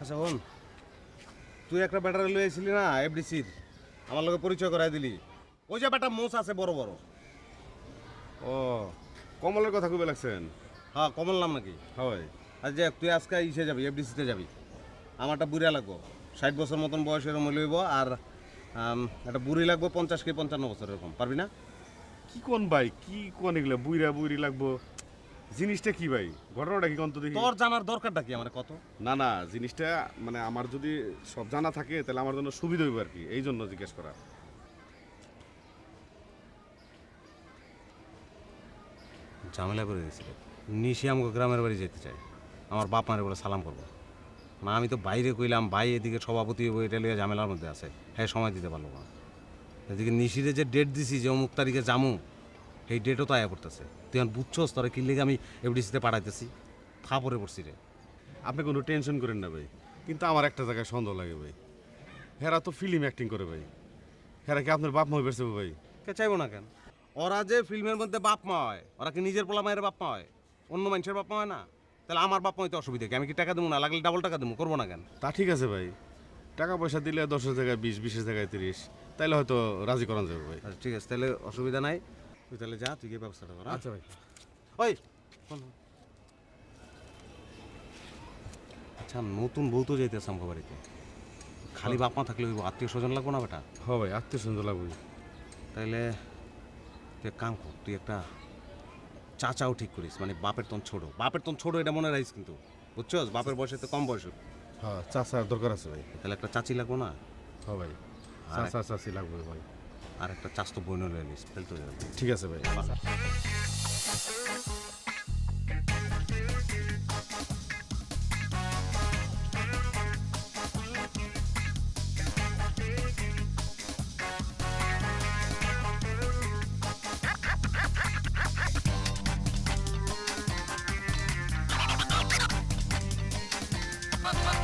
আচ্ছা হন তুই একটা ব্যাটারি লয়ে এসেছিলি না এফডিসির আমার লগে পরিচয় করাই দিলি। ওই যে ব্যাটা মোষ আছে বড় বড়। ও কমলের কথা কবে লাগছেন? হ্যাঁ কমল নাম নাকি? হয়। আর যে তুই আজকে ইসে যাবি এফডিসিতে যাবি। আমারটা বুড়া লাগবো। ষাট বছর মতন বয়স এরকম লইব আর একটা বুড়ি লাগবো পঞ্চাশ কি পঞ্চান্ন বছর এরকম। পারবি না? কি কোন ভাই? কি কোন এগুলো? বুইরা বুইরি লাগবো। জিনিসটা কি ভাই? ঘটনাটা কি কন্ত দেখি। তোর জানার দরকারটা কি আমার কত? না না জিনিসটা মানে আমার যদি সব জানা থাকে তাহলে আমার জন্য সুবিধা হইব আর কি। এই জন্য জিজ্ঞেস করা। ঝামেলা করে দিয়েছিল। নিশি আমাকে গ্রামের বাড়ি যেতে চাই আমার বাপ মারে বলে সালাম করব। না আমি তো বাইরে কইলাম ভাই এদিকে সভাপতি হইবো, এটা লিয়ে ঝামেলার মধ্যে আছে। হ্যাঁ সময় দিতে পারল না। এদিকে নিশিরে যে ডেট দিছি যে অমুক তারিখে জামু এই ডেটও তো আয়া করতেছে তুই এখন বুঝছস তোরা কি লেগে আমি এফডিসিতে পাঠাইতেছি? থা পরে পড়ছি রে। আপনি কোনো টেনশন করেন না ভাই। কিন্তু আমার একটা জায়গায় সন্দেহ লাগে ভাই। হেরা তো ফিল্ম অ্যাক্টিং করে ভাই। হেরা কি আপনার বাপ মা হয়ে ভাই? কে চাইব না কেন? ওরা যে ফিল্মের মধ্যে বাপ মা হয় ওরা কি নিজের পোলা মায়ের বাপ মা হয়? অন্য মানুষের বাপ মা হয় না? তাহলে আমার বাপ মা হইতে অসুবিধা কি? আমি কি টাকা দেবো না? লাগলে ডাবল টাকা দেবো করব না কেন? তা ঠিক আছে ভাই। টাকা পয়সা দিলে দশের জায়গায় বিশ বিশের জায়গায় তিরিশ। তাইলে হয়তো রাজি করানো যাবে ভাই। আচ্ছা, ঠিক আছে। তাহলে অসুবিধা নাই। তুই তাহলে যা তুই গিয়ে ব্যবস্থাটা কর হ্যাঁ? আচ্ছা ভাই। ওই আচ্ছা নতুন বউ তো যাইতেছে সম্ভব বাড়িতে। খালি বাপ মা থাকলে ওই আত্মীয় স্বজন লাগবো না বেটা? হ ভাই আত্মীয় সুন্দর লাগবে তাইলে তুই এক কাম কর তুই একটা চাচাও ঠিক করিস মানে বাপের তন ছোট। বাপের তন ছোট এটা মনে রাখিস কিন্তু বুঝছস? বাপের বয়সে তো কম বয়স হ্যাঁ চাচার দরকার আছে ভাই। তাহলে একটা চাচি লাগবো না? হ ভাই চাষা চাষি লাগবে ভাই। আর একটা চাস্ত বই নিয়ে নিস ফেলতে যাবে ঠিক আছে ভাই Bye.